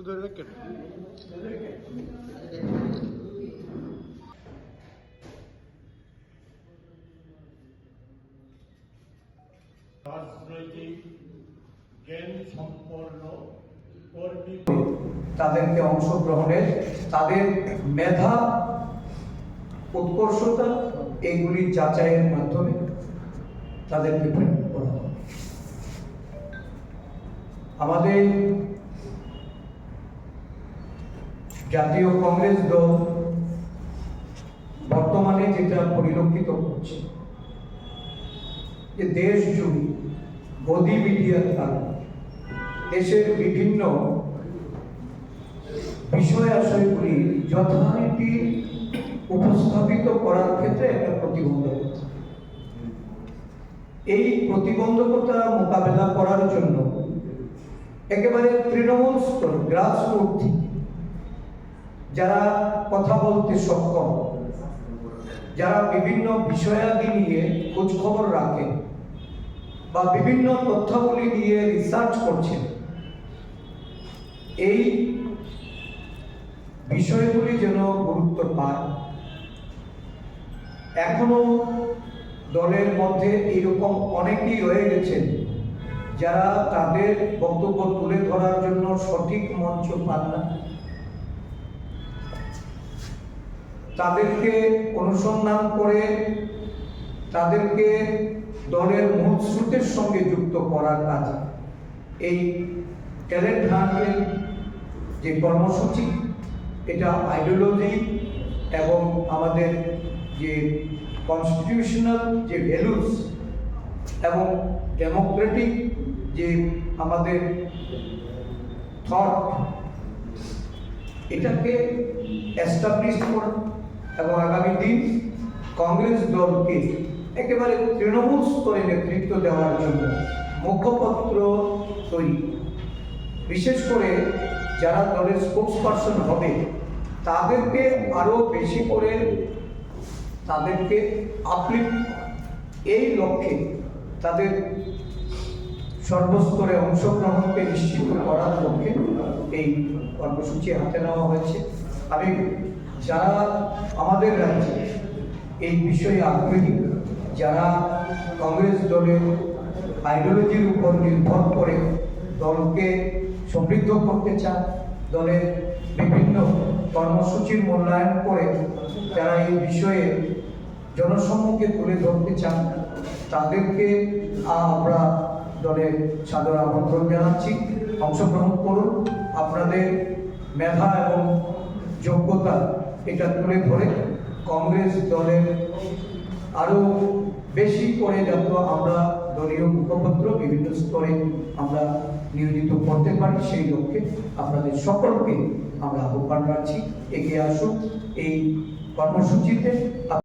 একটু ধরে রাখেন রাজনৈতিক জ্ঞান সম্পন্ন কর্মী তাদেরকে অংশগ্রহণের তাদের মেধা উৎকর্ষতা এগুলি যাচাইয়ের মাধ্যমে তাদেরকে করা আমাদের জাতীয় কংগ্রেস দল বর্তমানে যেটা পরিলক্ষিত হচ্ছে যে দেশ জুড়ে গদি মিডিয়ার কারণে দেশের বিভিন্ন বিষয় আশয়গুলি যথারীতি উপস্থাপিত করার ক্ষেত্রে একটা প্রতিবন্ধকতা। এই প্রতিবন্ধকতা মোকাবেলা করার জন্য একেবারে তৃণমূল স্তর গ্রাসরুট থেকে যারা কথা বলতে সক্ষম, যারা বিভিন্ন বিষয়াদি নিয়ে খোঁজ খবর রাখেন বা বিভিন্ন তথ্যাবলী নিয়ে রিসার্চ করছেন এই বিষয়গুলি যেন গুরুত্ব পায়। এখনও দলের মধ্যে এরকম অনেকেই রয়ে গেছেন যারা তাদের বক্তব্য তুলে ধরার জন্য সঠিক মঞ্চ পান না। তাদেরকে অনুসন্ধান করে, তাদেরকে দলের মূল সঙ্গে যুক্ত করার কাজ। এই ট্যালেন্ট হান্টের যে কর্মসূচি, এটা আইডিওলজি এবং আমাদের যে কনস্টিটিউশনাল যে ভ্যালুস এবং ডেমোক্রেটিক যে আমাদের থট, এটাকে এস্টাবলিশ করা। এবং আগামী দিন কংগ্রেস দলকে একেবারে তৃণমূল স্তরে নেতৃত্ব দেওয়ার জন্য মুখপত্র তৈরি। বিশেষ করে যারা দলের স্পোর্টস পার্সন হবে, তাদেরকে আরও বেশি করে তাদেরকে আপলিফ্ট এই লক্ষ্যে তাদের সর্বস্তরে অংশগ্রহণকে নিশ্চিত করার লক্ষ্যে এই কর্মসূচি হাতে নেওয়া হয়েছে। আমি যারা আমাদের রাজ্যে এই বিষয়ে আগ্রহী, যারা কংগ্রেস দলের আইডিওলজির উপর নির্ভর করে দলকে সমৃদ্ধ করতে চান দলের বিভিন্ন কর্মসূচির মূল্যায়ন করে যারা এই বিষয়ে জনসম্মুখে তুলে ধরতে চান, তাদেরকে আমরা দলের সাদর আমন্ত্রণ জানাচ্ছি। অংশগ্রহণ করুন। আপনাদের মেধা এবং যোগ্যতা এটা তুলে ধরে কংগ্রেস দলের আরও বেশি করে যত আমরা দলীয় মুখপত্র বিভিন্ন স্তরে আমরা নিয়োজিত করতে পারি, সেই লক্ষ্যে আপনাদের সকলকে আমরা আহ্বান রাখছি এগিয়ে আসুন এই কর্মসূচিতে।